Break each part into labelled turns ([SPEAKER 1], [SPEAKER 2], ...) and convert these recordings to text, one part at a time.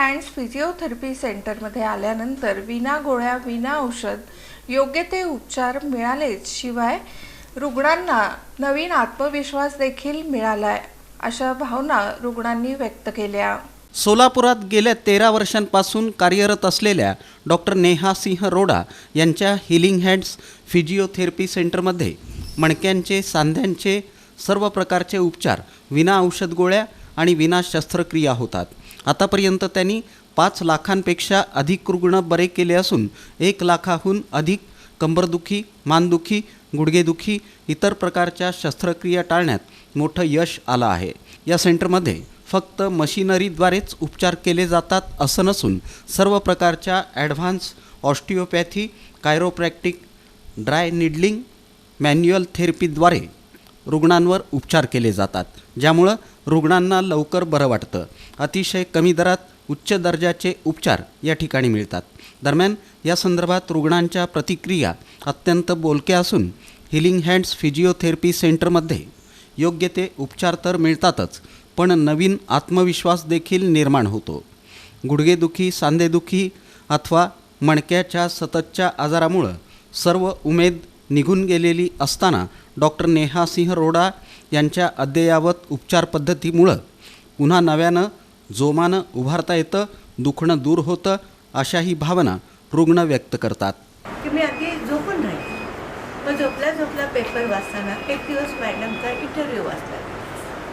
[SPEAKER 1] Hands physiotherapy सेंटरमध्ये आल्यानंतर विना गोळ्या विना औषध योग्य ते उपचार मिळालेच. शिवाय रुग्णांना नवीन आत्मविश्वास देखील मिळालाय अशा भावना रुग्णांनी व्यक्त केल्या.
[SPEAKER 2] सोलापुरात गेल्या तेरा वर्षांपासून कार्यरत असलेल्या डॉक्टर नेहा सिंह रोडा यांच्या हिलिंग हँड्स फिजिओथेरपी सेंटरमध्ये मणक्यांचे सांध्यांचे सर्व प्रकारचे उपचार विना औषध गोळ्या आणि विना शस्त्रक्रिया होतात. आतापर्यंत त्यांनी पाच लाखांपेक्षा अधिक रुग्ण बरे केले असून एक लाखाहून अधिक कंबरदुखी मानदुखी गुडघेदुखी इतर प्रकारच्या शस्त्रक्रिया टाळण्यात मोठं यश आलं आहे. या सेंटरमध्ये फक्त मशिनरीद्वारेच उपचार केले जातात असं नसून सर्व प्रकारच्या advance osteopathy chiropractic dry needling manual थेरपीद्वारे रुग्णांवर उपचार केले जातात ज्यामुळं रुग्णांना लवकर बरं वाटतं. अतिशय कमी दरात उच्च दर्जाचे उपचार या ठिकाणी मिळतात. दरम्यान या संदर्भात रुग्णांच्या प्रतिक्रिया अत्यंत बोलक्या असून हिलिंग हँड्स फिजिओथेरपी सेंटरमध्ये योग्य ते उपचार तर मिळतातच पण नवीन आत्मविश्वास देखील निर्माण होतो. गुडघेदुखी सांधेदुखी अथवा मणक्याच्या सततच्या आजारामुळं सर्व उमेद निघून गेलेली असताना डॉक्टर नेहा सिंह रोडा यांच्या अद्ययावत उपचार पद्धतीमुळं पुन्हा नव्यानं जोमानं उभारता येतं दुखणं दूर होतं अशाही भावना रुग्ण व्यक्त करतात.
[SPEAKER 3] की मी अगदी झोपून राहिले. मग झोपल्या झोपल्या पेपर वाचताना एक दिवस मॅडमचा इंटरव्ह्यू वाचला.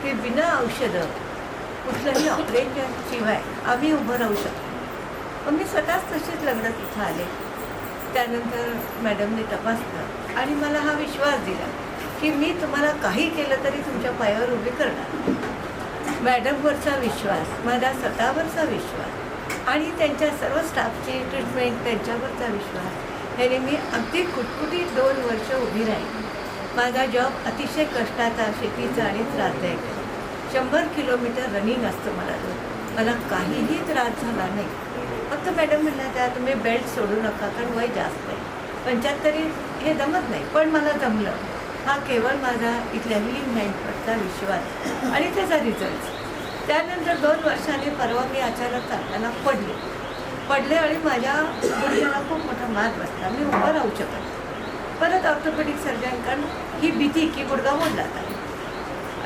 [SPEAKER 3] की बिना औषधं कुठलंही ऑपरेशन शिवाय आम्ही उभं राहू शकतो. मग मी स्वतःच तशीच लग्न तिथं आले. त्यानंतर मॅडमने तपासलं आणि मला हा विश्वास दिला. की मी तुम्हाला काही केलं तरी तुमच्या पायावर उभी करणार. मॅडमवरचा विश्वास माझा स्वतःवरचा विश्वास आणि त्यांच्या सर्व स्टाफची ट्रीटमेंट त्यांच्यावरचा विश्वास याने मी अगदी कुटकुटीत दोन वर्ष उभी राहिली माझा जॉब अतिशय कष्टाचा शेतीचा आणि त्रासदायक आहे. शंभर किलोमीटर रनिंग असतं मला रोज. मला काहीही त्रास झाला नाही. फक्त मॅडम म्हणल्या त्या तुम्ही बेल्ट सोडू नका कारण वय जास्त आहे. पंच्याहत्तरी हे जमत नाही पण मला जमलं. हा केवळ माझा इथल्या हिलिंग हँडवरचा विश्वास आणि त्याचा रिझल्ट त्यानंतर दोन वर्षांनी परवा मी अचानक चालताना पडले. पडले आणि माझ्या गुडघ्याला खूप मोठा मार बसला. मी उभं राहू शकत परत ऑर्थोपेडिक सर्जनकडून ही भीती की गुडघा मोडला आहे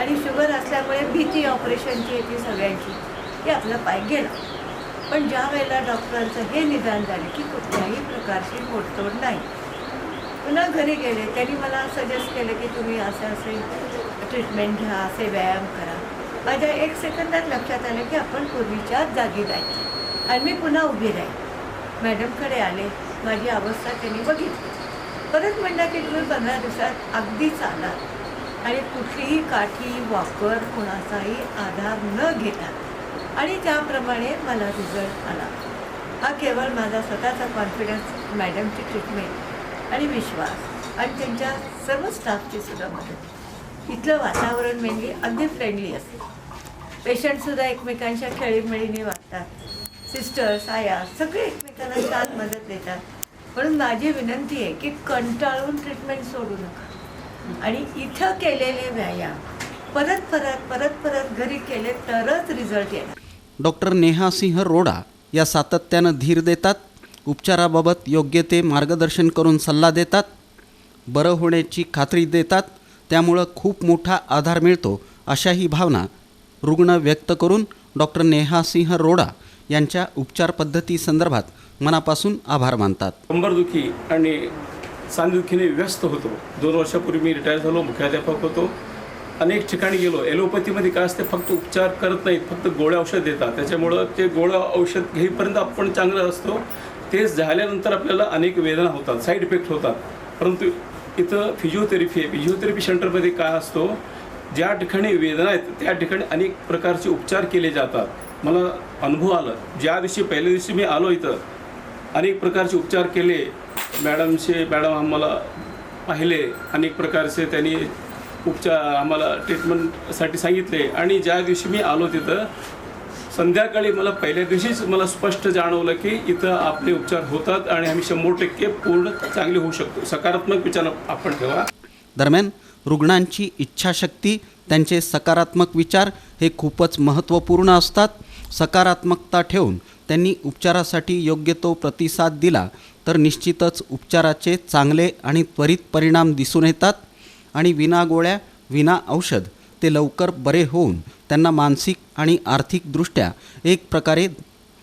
[SPEAKER 3] आणि शुगर असल्यामुळे भीती ऑपरेशनची येते सगळ्यांची की आपला पाय गेला. पण ज्या वेळेला डॉक्टरांचं हे निदान झाले की कुठल्याही प्रकारची मोडतोड नाही. पुन्हा घरी गेले. त्यांनी मला सजेस्ट केलं की तुम्ही असं असे ट्रीटमेंट घ्या असे व्यायाम करा. माझ्या एक सेकंदात लक्षात आलं की आपण पूर्वीच्या जागी जायचं. आणि मी पुन्हा उभी राहील मॅडमकडे आले. माझी अवस्था त्यांनी बघितली. परत म्हणलं की तुम्ही पंधरा दिवसात अगदी चाला आणि कुठलीही काठी वापर कुणाचाही आधार न घेता. आणि त्याप्रमाणे मला रिझल्ट आला. हा केवळ माझा स्वतःचा कॉन्फिडन्स मॅडमची ट्रीटमेंट आणि विश्वास आणि त्यांच्या सर्व स्टाफची सुद्धा मदत. इथलं वातावरण मेनली अगदी फ्रेंडली असते. पेशंटसुद्धा एकमेकांच्या खेळीमेळीने वागतात. सिस्टर्स आया सगळे एकमेकांना छान मदत देतात. म्हणून माझी विनंती आहे की कंटाळून ट्रीटमेंट सोडू नका. आणि इथं केलेले व्यायाम परत परत परत परत घरी केले तरच रिझल्ट येणार.
[SPEAKER 2] डॉक्टर नेहा सिंह रोडा या सातत्यानं धीर देतात. उपचाराबाबत योग्य ते मार्गदर्शन करून सल्ला देतात बरं होण्याची खात्री देतात त्यामुळं खूप मोठा आधार मिळतो अशाही भावना रुग्ण व्यक्त करून डॉक्टर नेहा सिंह रोडा यांच्या उपचार पद्धतीसंदर्भात मनापासून आभार मानतात.
[SPEAKER 4] कंबरदुखी आणि सांधदुखीने व्यस्त होतो. दोन वर्षापूर्वी मी रिटायर झालो मुख्याध्यापक होतो. अनेक ठिकाणी गेलो. एलोपॅथीमध्ये काय असते फक्त उपचार करत नाहीत फक्त गोळ्या औषध देतात. त्याच्यामुळं ते गोळ्या औषध घेईपर्यंत आपण चांगलं असतो. ते झाल्यानंतर आपल्याला अनेक वेदना होतात साईड इफेक्ट होतात. परंतु इथं फिजिओथेरपी आहे. फिजिओथेरपी सेंटरमध्ये काय असतो? ज्या ठिकाणी वेदना आहेत त्या ठिकाणी अनेक प्रकारचे उपचार केले जातात. मला अनुभव आला. ज्या दिवशी पहिल्या दिवशी मी आलो इथं अनेक प्रकारचे उपचार केले. मॅडमचे मॅडम आम्हाला पाहिले अनेक प्रकारचे त्यांनी उपचार आम्हाला ट्रीटमेंटसाठी सांगितले. आणि ज्या दिवशी मी आलो तिथं संध्याकाळी मला पहिल्या दिवशीच मला स्पष्ट जाणवलं की इथं आपले उपचार होतात आणि आम्ही शंभर टक्के पूर्ण चांगले होऊ शकतो. सकारात्मक विचार आपण ठेवा.
[SPEAKER 2] दरम्यान रुग्णांची इच्छाशक्ती त्यांचे सकारात्मक विचार हे खूपच महत्त्वपूर्ण असतात. सकारात्मकता ठेवून त्यांनी उपचारासाठी योग्य तो प्रतिसाद दिला तर निश्चितच उपचाराचे चांगले आणि त्वरित परिणाम दिसून येतात. आणि विना गोळ्या विना औषध ते लवकर बरे होऊन त्यांना मानसिक आणि आर्थिकदृष्ट्या एक प्रकारे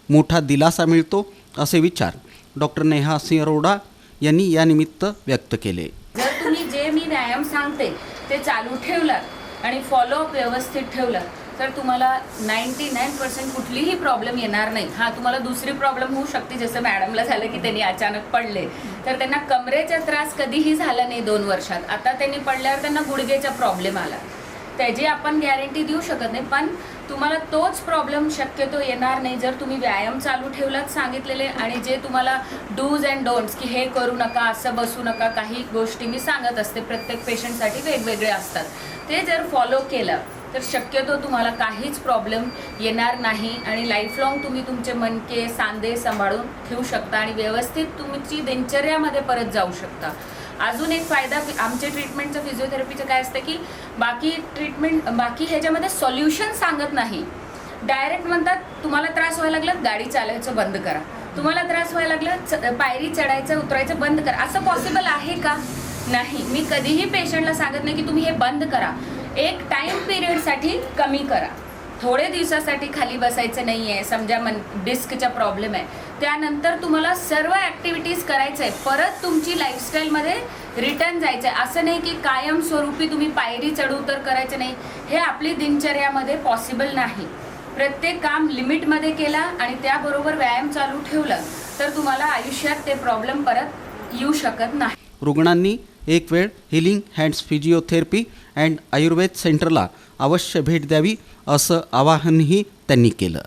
[SPEAKER 2] मोठा दिलासा मिळतो असे विचार डॉक्टर नेहा सिंह रोडा यांनी यानिमित्त व्यक्त केले.
[SPEAKER 5] जर तुम्ही जे मी व्यायाम सांगते ते चालू ठेवलात आणि फॉलोअप व्यवस्थित ठेवलं तर तुम्हाला नाईन्टी नाईन पर्सेंट कुठलीही प्रॉब्लेम येणार नाही. हा तुम्हाला दुसरी प्रॉब्लेम होऊ शकते जसं मॅडमला झालं की त्यांनी अचानक पडले. तर त्यांना कमरेचा त्रास कधीही झाला नाही दोन वर्षात. आता त्यांनी पडल्यावर त्यांना गुडघेचा प्रॉब्लेम आला. त्याची आपण गॅरंटी देऊ शकत नाही. पण तुम्हाला तोच प्रॉब्लेम शक्यतो येणार नाही. जर तुम्ही व्यायाम चालू ठेवलात सांगितलेले आणि जे तुम्हाला डूज अँड डोंट्स की हे करू नका असं बसू नका काही गोष्टी मी सांगत असते. प्रत्येक पेशंटसाठी वेगवेगळे असतात. ते जर फॉलो केलं तर शक्यतो तुम्हाला काहीच प्रॉब्लेम येणार नाही आणि लाईफ तुम्ही तुमचे मनके सांधे सांभाळून ठेवू शकता आणि व्यवस्थित तुमची दिनचर्यामध्ये परत जाऊ शकता. अजून एक फायदा आमच्या ट्रीटमेंटचं फिजिओथेरपीचं काय असतं की बाकी ट्रीटमेंट बाकी ह्याच्यामध्ये सॉल्युशन सांगत नाही. डायरेक्ट म्हणतात तुम्हाला त्रास व्हायला लागला गाडी चालवायचं बंद करा. तुम्हाला त्रास व्हायला लागला च- पायरी चढायचं उतरायचं बंद करा. असं पॉसिबल आहे का? नाही. मी कधीही पेशंटला सांगत नाही की तुम्ही हे बंद करा. एक टाईम पिरियडसाठी कमी करा. थोडे दिवसासाठी खाली बसायचं नाही आहे समजा मन डिस्कचा प्रॉब्लेम आहे. त्यानंतर तुम्हाला सर्व ॲक्टिव्हिटीज करायचं आहे परत तुमची लाईफस्टाईलमध्ये रिटर्न जायचं आहे असं नाही की कायमस्वरूपी तुम्ही पायरी चढउतर करायचं नाही. हे आपली दिनचर्यामध्ये पॉसिबल नाही. प्रत्येक काम लिमिटमध्ये केला आणि त्याबरोबर व्यायाम चालू ठेवलं तर तुम्हाला आयुष्यात ते प्रॉब्लेम परत येऊ शकत नाही.
[SPEAKER 2] रुग्णांनी एक वेळ healing hands physiotherapy and Ayurveda सेंटरला अवश्य भेट द्यावी असं आवाहनही त्यांनी केलं.